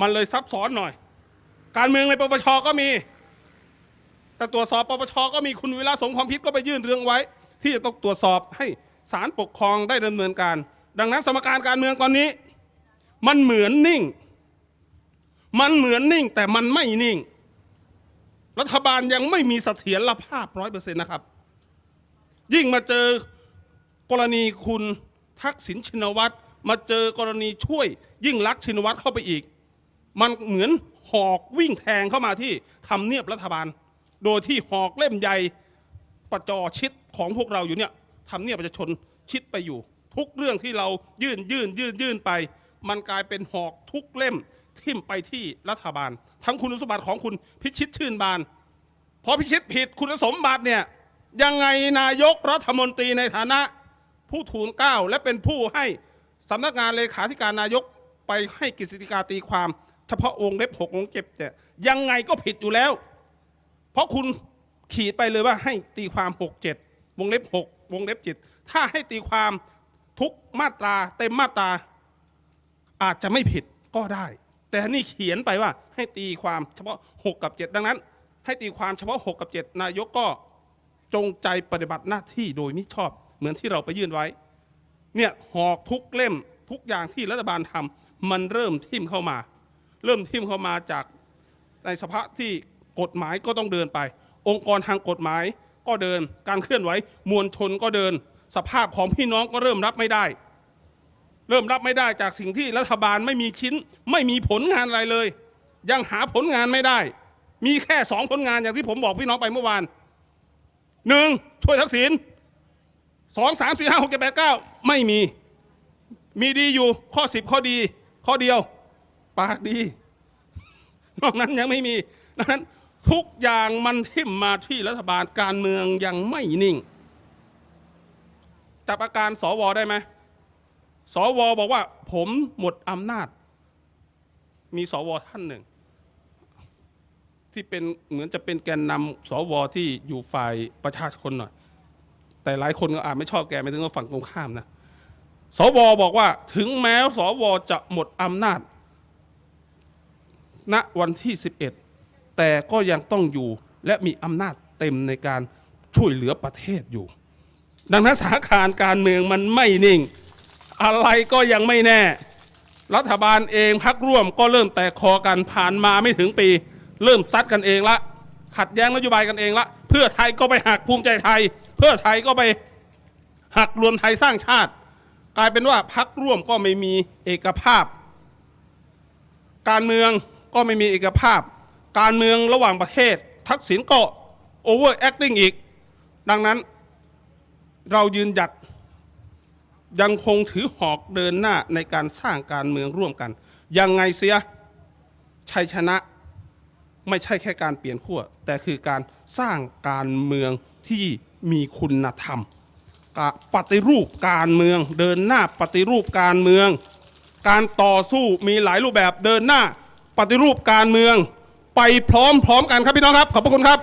มันเลยซับซ้อนหน่อย การเมืองในปปชก็มี แต่ตรวจสอบปปชก็มีคุณวิระสงความพิษก็ไปยื่นเรื่องไว้ ที่จะต้องตรวจสอบให้ศาลปกครองได้ดำเนินการ ดังนั้นสมการการเมืองตอนนี้ มันเหมือนนิ่ง มันเหมือนนิ่งแต่มันไม่นิ่ง รัฐบาลยังไม่มีเสถียรภาพร้อยเปอร์เซ็นต์นะครับ ยิ่งมาเจอกรณีคุณทักษิณชินวัตรมาเจอกรณีช่วยยิ่งรักชินวัตรเข้าไปอีก มันเหมือนหอกวิ่งแทงเข้ามาที่ทำเนียบรัฐบาล โดยที่หอกเล่มใหญ่ประจอชิดของพวกเราอยู่เนี่ยทำเนียบประชาชนชิดไปอยู่ ทุกเรื่องที่เรายื่นยื่นยื่นยื่นไป มันกลายเป็นหอกทุกเล่มทิ่มไปที่รัฐบาล ทั้งคุณสมบัติของคุณพิชิตชื่นบานพอพิชิตผิดคุณสมบัติเนี่ยยังไงนายกรัฐมนตรีในฐานะ ผู้ทูลเกล้าและเป็นผู้ให้สำนักงานเลขาธิการนายกไปให้กฤษฎีกาตีความ เฉพาะวงเล็บหกวงเจ็บเนี่ยยังไงก็ผิดอยู่แล้ว เพราะคุณขีดไปเลยว่าให้ตีความหกเจ็ดวงเล็บหกวงเล็บเจ็ดถ้าให้ตีความทุกมาตราเต็มมาตราอาจจะไม่ผิดก็ได้ แต่นี่เขียนไปว่าให้ตีความเฉพาะ 6 กับ 7 ดังนั้น ให้ตีความเฉพาะ 6 กับ 7 นายกก็จงใจปฏิบัติหน้าที่โดยมิชอบ เหมือนที่เราไปยื่นไว้ เนี่ยหอกทุกเล่มทุกอย่างที่รัฐบาลทำมันเริ่มทิ่มเข้ามา เริ่มทิ่มเข้ามาจากในสภาพที่กฎหมายก็ต้องเดินไป องค์กรทางกฎหมายก็เดิน การเคลื่อนไหวมวลชนก็เดิน สภาพของพี่น้องก็เริ่มรับไม่ได้ เริ่มรับไม่ได้จากสิ่งที่รัฐบาลไม่มีชิ้น ไม่มีผลงานอะไรเลย ยังหาผลงานไม่ได้ มีแค่สองผลงานอย่างที่ผมบอกพี่น้องไปเมื่อวานหนึ่งช่วยทักษิณสองสามสี่ห้าหกเจ็ดแปดเก้าไม่มี มีดีอยู่ข้อสิบข้อดี ข้อเดียว ปากดี นอกนั้นยังไม่มีดังนั้นทุกอย่างมันทิ่มมาที่รัฐบาลการเมืองยังไม่นิ่ง จับอาการสวได้ไหมสวบอกว่า ผมหมดอำนาจ มีสวท่านหนึ่ง ที่เป็นเหมือนจะเป็นแกนนำสวที่อยู่ฝ่ายประชาชนหน่อย แต่หลายคนก็อาจไม่ชอบแกไม่ถึงว่าฝั่งตรงข้ามนะสวบอกว่าถึงแม้สวจะหมดอำนาจ ณวันที่ 11 แต่ก็ยังต้องอยู่และมีอำนาจเต็มในการช่วยเหลือประเทศอยู่ ดังนั้นสถานการณ์การเมืองมันไม่นิ่ง อะไรก็ยังไม่แน่ รัฐบาลเองพักร่วมก็เริ่มแตกคอกันผ่านมาไม่ถึงปี เริ่มซัดกันเองละ ขัดแย้งนโยบายกันเองละ เพื่อไทยก็ไปหักภูมิใจไทย เพื่อไทยก็ไปหักรวมไทยสร้างชาติ กลายเป็นว่าพักร่วมก็ไม่มีเอกภาพ การเมือง ก็ไม่มีเอกภาพ การเมืองระหว่างประเทศ ทักษิณก็โอเวอร์แอคติ้งอีก ดังนั้นเรายืนหยัดยังคงถือหอกเดินหน้าในการสร้างการเมืองร่วมกัน ยังไงเสียชัยชนะไม่ใช่แค่การเปลี่ยนขั้วแต่คือการสร้างการเมืองที่มีคุณธรรมปฏิรูปการเมือง เดินหน้าปฏิรูปการเมือง การต่อสู้มีหลายรูปแบบเดินหน้า ปฏิรูปการเมือง ไปพร้อมๆกันครับพี่น้องครับ ขอบพระคุณครับ